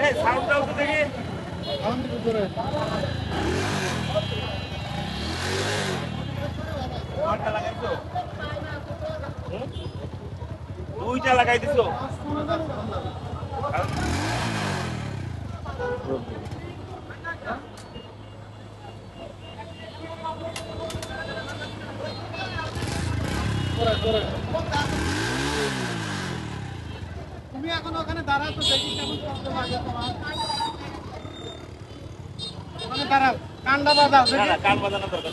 এই সাউন্ডটা উঠে দেখি কয়টা লাগাইছো দুইটা লাগাই দিছো? তুমি এখন ওখানে দাঁড়াও তো দেখি কেমন শব্দ লাগে তোমার। ওখানে দাঁড়াও কান্ডা বাজাও কান বাজানো দরকার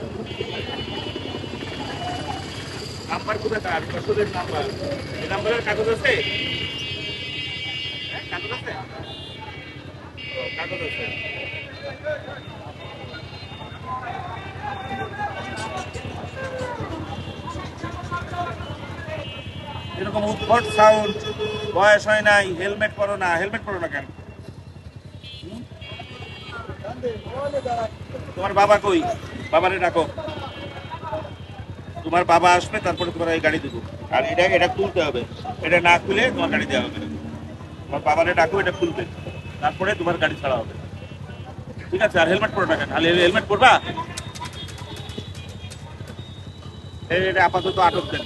নাম্বার কোথায় তার? বছরের নাম্বার। এই নাম্বারের কাগজ আছে? হ্যাঁ, কাগজ আছে? এরকম উদ্ভট সাউন্ড বয়স হয় নাই হেলমেট পরো না হেলমেট পরো না কেন? তোমার বাবা কই? বাবারে ডাকো। তোমার বাবা আসবে, তারপরে তোমার এই গাড়ি দেবো। আর এটা এটা খুলতে হবে। এটা না খুলে তোমার গাড়ি দেওয়া হবে। তোমার বাবারে ডাকো, এটা খুলবে। তারপরে তোমার গাড়ি ছাড়া হবে। ঠিক আছে, আর হেলমেট পরো না কেন? হেলমেট পরবা? এটা আপাতত আটক দেন।